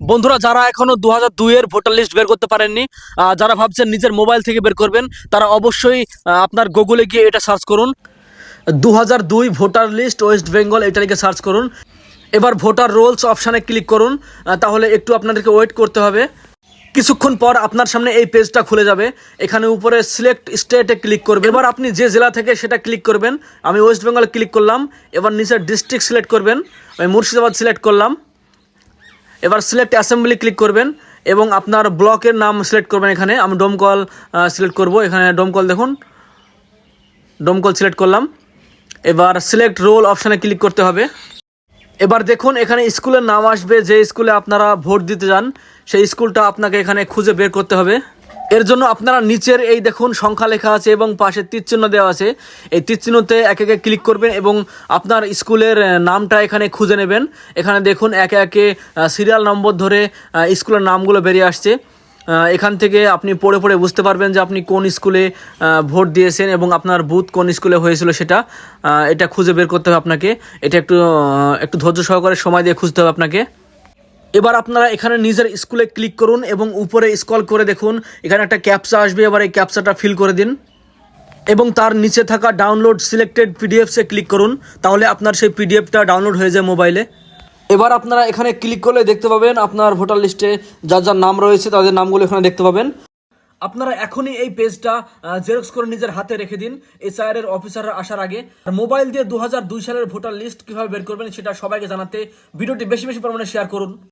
বন্ধুরা, যারা এখনও দু হাজার দুইয়ের ভোটার লিস্ট বের করতে পারেননি যারা ভাবছেন নিজের মোবাইল থেকে বের করবেন, তারা অবশ্যই আপনার গুগলে গিয়ে এটা সার্চ করুন। দু হাজার দুই ভোটার লিস্ট ওয়েস্ট বেঙ্গল এটা লিখে সার্চ করুন। এবার ভোটার রোলস অপশানে ক্লিক করুন তাহলে একটু আপনাদেরকে ওয়েট করতে হবে। কিছুক্ষণ পর আপনার সামনে এই পেজটা খুলে যাবে। এখানে উপরে সিলেক্ট স্টেটে ক্লিক করবেন এবার আপনি যে জেলা থেকে সেটা ক্লিক করবেন। আমি ওয়েস্ট বেঙ্গলে ক্লিক করলাম। এবার নিচে ডিস্ট্রিক্ট সিলেক্ট করবেন। আমি মুর্শিদাবাদ সিলেক্ট করলাম। এবার সিলেক্ট অ্যাসেম্বলি ক্লিক করবেন এবং আপনার ব্লকের নাম সিলেক্ট করবেন এখানে। আমি ডোমকল সিলেক্ট করব। এখানে ডোমকল দেখুন। ডোমকল সিলেক্ট করলাম। এবার সিলেক্ট রোল অপশানে ক্লিক করতে হবে। এবার দেখুন, এখানে স্কুলের নাম আসবে। যে স্কুলে আপনারা ভোট দিতে যান, সেই স্কুলটা আপনাকে এখানে খুঁজে বের করতে হবে। এর জন্য আপনারা নিচের এই দেখুন সংখ্যা লেখা আছে এবং পাশে তীরচিহ্ন দেওয়া আছে। এই তীরচিহ্নতে একে একে ক্লিক করবেন এবং আপনার স্কুলের নামটা এখানে খুঁজে নেবেন। এখানে দেখুন একে একে সিরিয়াল নম্বর ধরে স্কুলের নামগুলো বেরিয়ে আসছে। এখান থেকে আপনি পড়ে পড়ে বুঝতে পারবেন যে আপনি কোন স্কুলে ভোট দিয়েছেন এবং আপনার বুথ কোন স্কুলে হয়েছিল সেটা। এটা খুঁজে বের করতে হবে আপনাকে। এটা একটু একটু ধৈর্য সহকারে সময় দিয়ে খুঁজতে হবে আপনাকে। এবার আপনারা এখানে নিজের স্কুলে ক্লিক করুন এবং উপরে স্কল করে দেখুন। এখানে একটা ক্যাপচা আসবে, এবার এই ক্যাপচাটা ফিল করে দিন। এবং তার নিচে থাকা ডাউনলোড সিলেক্টেড পিডিএফসে ক্লিক করুন, তাহলে আপনার সেই পিডিএফটা ডাউনলোড হয়ে যায় মোবাইলে এবার আপনারা এখানে ক্লিক করলে দেখতে পাবেন আপনার ভোটার লিস্টে যার যার নাম রয়েছে, তাদের নামগুলো এখানে দেখতে পাবেন। আপনারা এখনই এই পেজটা জেরক্স করে নিজের হাতে রেখে দিন এসআইআর এর অফিসাররা আসার আগে। আর মোবাইল দিয়ে দু হাজার দুই সালের ভোটার লিস্ট কীভাবে বের করবেন সেটা সবাইকে জানাতে ভিডিওটি বেশি বেশি পরিমাণে শেয়ার করুন।